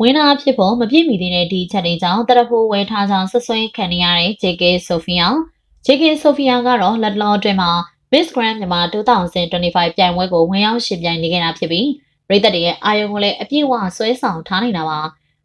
ဝင်းနာဖြစ်ဖို့မပြည့်မီသေးတဲ့ဒီချက်တွေကြောင့်တရဖိုးဝဲထားကြောင်းဆွဆွဲခံနေရတဲ့ JK Sophia JK Sophia ကတော့လက်လောအတွင်းမှာ Miss Grand မြန်မာ2025ပြိုင်ပွဲကိုဝင်ရောက်ရှင်ပြိုင်နေခဲ့တာဖြစ်ပြီးပြည်သက်တွေရဲ့အာရုံကိုလည်းအပြည့်အဝဆွဲဆောင်ထားနေတာပါ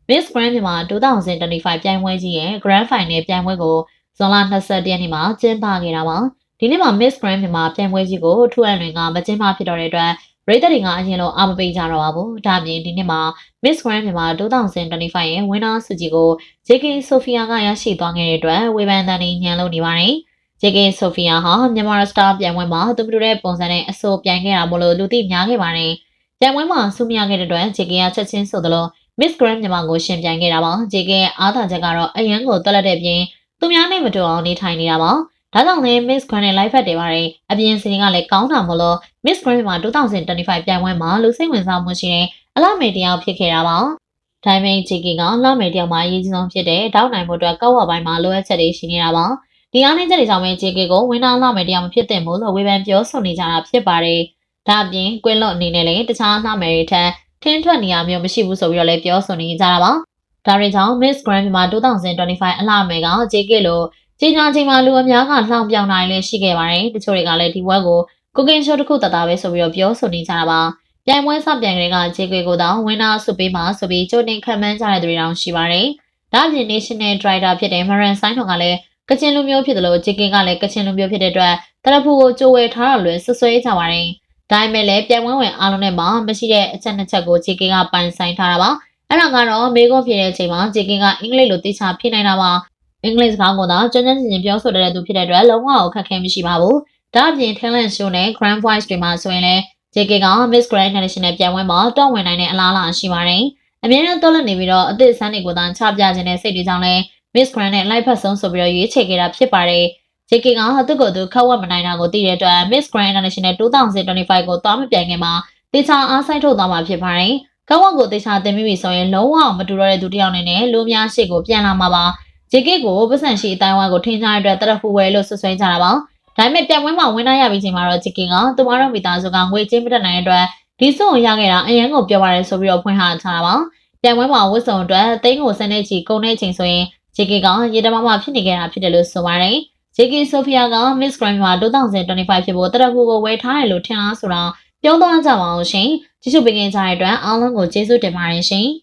Miss Grand မြန်မာ2025ပြိုင်ပွဲကြီးရဲ့ Grand Final ပြိုင်ပွဲကိုဇွန်လ22ရက်နေ့မှာကျင်းပခဲ့တာပါဒီနေ့မှာ Miss Grand မြန်မာပြိုင်ပွဲကြီးကိုထူအန်တွေကမကျင်းပဖြစ်တော့တဲ့အတွက် ပြည်သက်တွေကအရင်လိုအားမပေးကြတော့ပါဘူးဒါအပြင်ဒီနေ့မှာ Miss Grand မြန်မာ2025ရဲ့ winner ဆုကြီးကို JK Sophia ကရရှိသွားခဲ့တဲ့အတွက်ဝေဖန်တန်တွေညံလို့နေပါတယ်။ JK Sophia ဟာမြန်မာ Star ပြိုင်ပွဲမှာသူတို့ရဲ့ပုံစံနဲ့အဆိုပြိုင်ခဲ့တာမို့လို့လူသိများခဲ့ပါတယ်။ပြိုင်ပွဲမှာဆုမရခဲ့တဲ့အတွက် JK ကချက်ချင်းဆိုသလို Miss Grand မြန်မာကိုရှင်ပြိုင်ခဲ့တာပါ။ JK ရဲ့အားသာချက်ကတော့အရန်ကိုတွက်လက်တဲ့ပြင်သူများနဲ့မတူအောင်နေထိုင်နေတာပါ။ ဒါကြောင့်လည်း Miss Grand နဲ့ live ဖက်တယ်ပါတယ်။အပြင်စင်ကလည်းကောင်းတာမို့လို့ Miss Grand မြန်မာ2025ပြိုင်ပွဲမှာလူစိတ်ဝင်စားမှုရှိတဲ့အလားမေတယောက်ဖြစ်ခဲ့တာပါ။ဒိုင်မင်းဂျီကီကလာမေတယောက်မှာအရေးကြီးဆုံးဖြစ်တဲ့တောက်နိုင်မှုအတွက်ကောက်ဝပိုင်းမှာလိုအပ်ချက်တွေရှိနေတာပါ။ဒီအားနည်းချက်တွေကြောင့်ပဲဂျီကီကိုဝင်းနာလာမေတယောက်မဖြစ်သင့်ဘူးလို့ဝေဖန်ပြောဆိုနေကြတာဖြစ်ပါတယ်။ဒါအပြင်ကွင်းလွတ်အနေနဲ့လည်းတခြားလာမေတွေထက်ထင်းထွက်နေရမျိုးမရှိဘူးဆိုပြီးတော့လည်းပြောဆိုနေကြတာပါ။ဒါတွေကြောင့် Miss Grand မြန်မာ2025အလှမယ်ကဂျီကီ လို့ကြီးညာချိန်မှာလူအများကလှောင်ပြောင်နိုင်လည်းရှိခဲ့ပါတယ်။တချို့တွေကလည်းဒီဘွဲကိုကိုကင်ရှိုးတစ်ခုတသားပဲဆိုပြီးတော့ပြောဆိုနေကြတာပါ။ပြိုင်ပွဲစပြိုင်တွေကဂျေကွေကိုတော့ဝင်းနာဆုပေးမှာဆိုပြီးကြိုတင်ခံမှန်းကြတဲ့သူတွေတောင်ရှိပါတယ်။ဒါ့အပြင် National Driver ဖြစ်တဲ့မရန်ဆိုင်ထွန်ကလည်းကချင်လူမျိုးဖြစ်တယ်လို့ဂျေကင်ကလည်းကချင်လူမျိုးဖြစ်တဲ့အတွက်တရဖူကိုကြိုဝယ်ထားတော့လွယ်ဆွဆွဲကြပါတယ်။ဒါပေမဲ့လည်းပြိုင်ပွဲဝင်အားလုံးနဲ့မှမရှိတဲ့အချက်နှစ်ချက်ကိုဂျေကင်ကပိုင်ဆိုင်ထားတာပါ။အဲ့ဒါကတော့မေကွန်ဖြစ်တဲ့အချိန်မှာဂျေကင်ကအင်္ဂလိပ်လိုသိချဖြေနိုင်တာပါ။ အင်္ဂလိပ်စကားကိုတော့ကျွမ်းကျွမ်းကျင်ကျင်ပြောဆိုတဲ့သူဖြစ်တဲ့အတွက်လုံးဝအခက်အခဲမရှိပါဘူး။ဒါ့အပြင် talent show နဲ့ grand voice တွေမှာဆိုရင်လည်း JK က Miss Grand International ပြိုင်ပွဲမှာတောင်းဝင်နိုင်တဲ့အလားအလာရှိပါတယ်။အမြဲတမ်းတော်လက်နေပြီးတော့အသစ်ဆန်းတွေကိုသာချပြခြင်းနဲ့စိတ်တွေကြောင့်လည်း Miss Grand နဲ့ live ဖတ်ဆုံးဆိုပြီးတော့ရွေးချယ်ခဲ့တာဖြစ်ပါတယ်။ JK ကသူ့ကိုယ်သူခက်ဝက်မနိုင်တာကိုသိတဲ့အတွက် Miss Grand International 2025ကိုသွားမပြိုင်ခင်မှာတေချာအားဆိုင်ထုတ်သွားမှာဖြစ်ပါတယ်။ကောင်းဝက်ကိုတေချာတင်ပြီးပြီဆိုရင်လုံးဝမတူတော့တဲ့သူတစ်ယောက်နဲ့လူများရှိကိုပြန်လာမှာပါ။ JK ကိုပတ်စံရှိအတိုင်းဝါကိုထင်ရှားတဲ့အတွက်တရဖူဝဲလို့ဆွဆွဲကြတာပါ။ဒါပေမဲ့ပြိုင်ပွဲမှာဝင်နိုင်ရပြီးချိန်မှာတော့ JK ကသူမတို့မိသားစုကငွေကြေးမတက်နိုင်တဲ့အတွက်ဒီစုံရခဲ့တာအရန်ကိုပြောပါတယ်ဆိုပြီးတော့ဖွင့်ဟထားတာပါ။ပြိုင်ပွဲမှာဝတ်စုံအတွက်သိန်းကိုစနေချီကုန်တဲ့ချိန်ဆိုရင် JK ကရေတမမဖြစ်နေခဲ့တာဖြစ်တယ်လို့ဆိုပါတယ်။ JK Sophia က Miss Grand မှာ2025ဖြစ်ဖို့တရဖူကိုဝယ်ထားတယ်လို့ထင်လားဆိုတော့ပြောသွားကြပါအောင်ရှင်။ကြည့်ရှုပေးကြတဲ့အတွက်အားလုံးကိုကျေးဇူးတင်ပါတယ်ရှင်။